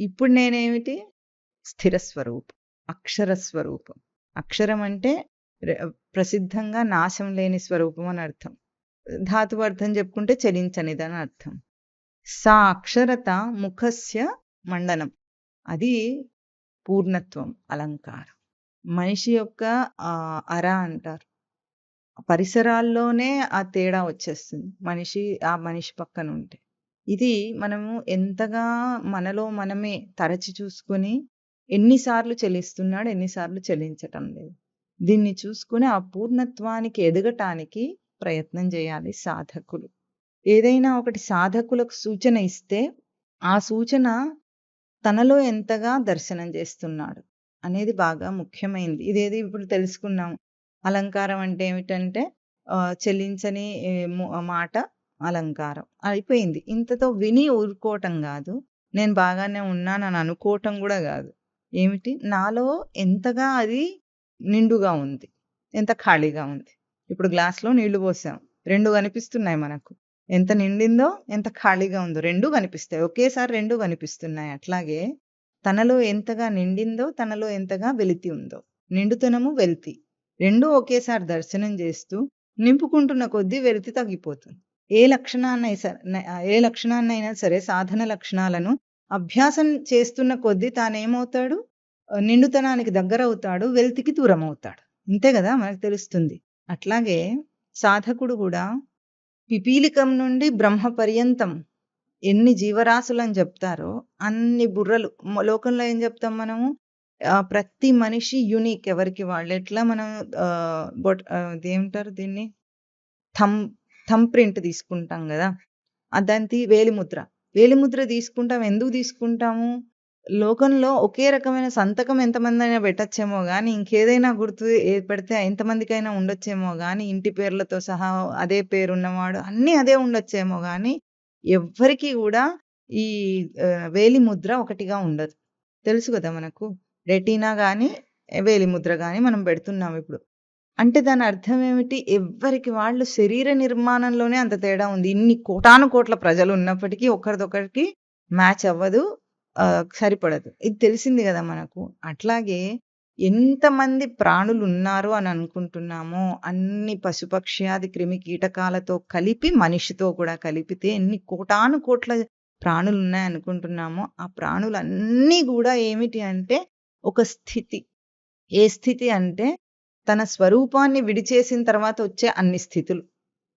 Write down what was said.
ఇప్పుడు నేనేమిటి? స్థిర స్వరూపం అక్షర స్వరూపం. అక్షరం అంటే ప్రసిద్ధంగా నాశం లేని స్వరూపం అని అర్థం. ధాతువు అర్థం చెప్పుకుంటే చలించనిదని అర్థం. సా అక్షరత ముఖస్య మండనం. అది పూర్ణత్వం అలంకారం. మనిషి యొక్క అర అంటారు. పరిసరాల్లోనే ఆ తేడా వచ్చేస్తుంది. మనిషి ఆ మనిషి పక్కన ఉంటే ఇది మనము ఎంతగా మనలో మనమే తరచి చూసుకొని ఎన్నిసార్లు చెల్లిస్తున్నాడు ఎన్నిసార్లు చెల్లించటం లేదు. దీన్ని చూసుకుని ఆ పూర్ణత్వానికి ఎదగటానికి ప్రయత్నం చేయాలి సాధకులు. ఏదైనా ఒకటి సాధకులకు సూచన ఇస్తే ఆ సూచన తనలో ఎంతగా దర్శనం చేస్తున్నాడు అనేది బాగా ముఖ్యమైనది ఇదేది ఇప్పుడు తెలుసుకున్నాం. అలంకారం అంటే ఏమిటంటే చెల్లించని మాట అలంకారం. అయిపోయింది. ఇంతతో విని ఊరుకోవటం కాదు. నేను బాగానే ఉన్నానని అనుకోవటం కూడా కాదు. ఏమిటి? నాలో ఎంతగా అది నిండుగా ఉంది. ఎంత ఖాళీగా ఉంది. ఇప్పుడు గ్లాస్లో నీళ్ళు పోసాం. రెండు కనిపిస్తున్నాయి మనకు. ఎంత నిండిందో ఎంత ఖాళీగా ఉందో. రెండు కనిపిస్తాయి. ఒకేసారి రెండు కనిపిస్తున్నాయి. అట్లాగే తనలో ఎంతగా నిండిందో తనలో ఎంతగా వెలితి ఉందో. నిండుతనము వెలితి. రెండు ఒకేసారి దర్శనం చేస్తూ నింపుకుంటున్న కొద్దీ వెలితి తగ్గిపోతుంది. ఏ లక్షణాన్ని ఏ లక్షణాన్నైనా సరే సాధన లక్షణాలను అభ్యాసం చేస్తున్న కొద్దీ తానేమవుతాడు? నిండుతనానికి దగ్గర అవుతాడు వెల్తికి దూరం అవుతాడు ఇంతే కదా మనకు తెలుస్తుంది. అట్లాగే సాధకుడు కూడా పిపీలికం నుండి బ్రహ్మ పర్యంతం ఎన్ని జీవరాశులు అని చెప్తారో అన్ని బుర్రలు. లోకంలో ఏం చెప్తాం మనము? ప్రతి మనిషి యునిక్ ఎవరికి వాళ్ళు ఎట్లా మనం ఆ, బొట్ ఆ, దీన్ని? థమ్ థంప్ ప్రింట్ తీసుకుంటాం కదా ఆ దానికి వేలిముద్ర. వేలిముద్ర తీసుకుంటాం ఎందుకు తీసుకుంటాము? లోకంలో ఒకే రకమైన సంతకం ఎంతమంది అయినా పెట్టచ్చేమో కానీ ఇంకేదైనా గుర్తు ఏర్పడితే పెడితే ఎంతమందికైనా ఉండొచ్చేమో కానీ ఇంటి పేర్లతో సహా అదే పేరు ఉన్నవాడు అన్నీ అదే ఉండొచ్చేమో కానీ ఎవ్వరికీ కూడా ఈ వేలిముద్ర వేలి ముద్ర ఒకటిగా ఉండదు. తెలుసు కదా మనకు? రెటీనా కానీ వేలి ముద్ర కానీ మనం పెడుతున్నాం ఇప్పుడు. అంటే దాని అర్థం ఏమిటి? ఎవ్వరికి వాళ్ళు శరీర నిర్మాణంలోనే అంత తేడా ఉంది. ఇన్ని కోటాను కోట్ల ప్రజలు ఉన్నప్పటికీ ఒకరిదొకరికి మ్యాచ్ అవ్వదు సరిపడదు. ఇది తెలిసింది కదా మనకు. అట్లాగే ఎంతమంది ప్రాణులు ఉన్నారు అని అనుకుంటున్నామో అన్ని పశుపక్ష్యాది క్రిమి కీటకాలతో కలిపి మనిషితో కూడా కలిపితే ఎన్ని కోటాను కోట్ల ప్రాణులు ఉన్నాయి అనుకుంటున్నామో ఆ ప్రాణులన్నీ కూడా ఏమిటి అంటే ఒక స్థితి. ఏ స్థితి అంటే తన స్వరూపాన్ని విడిచేసిన తర్వాత వచ్చే అన్ని స్థితులు.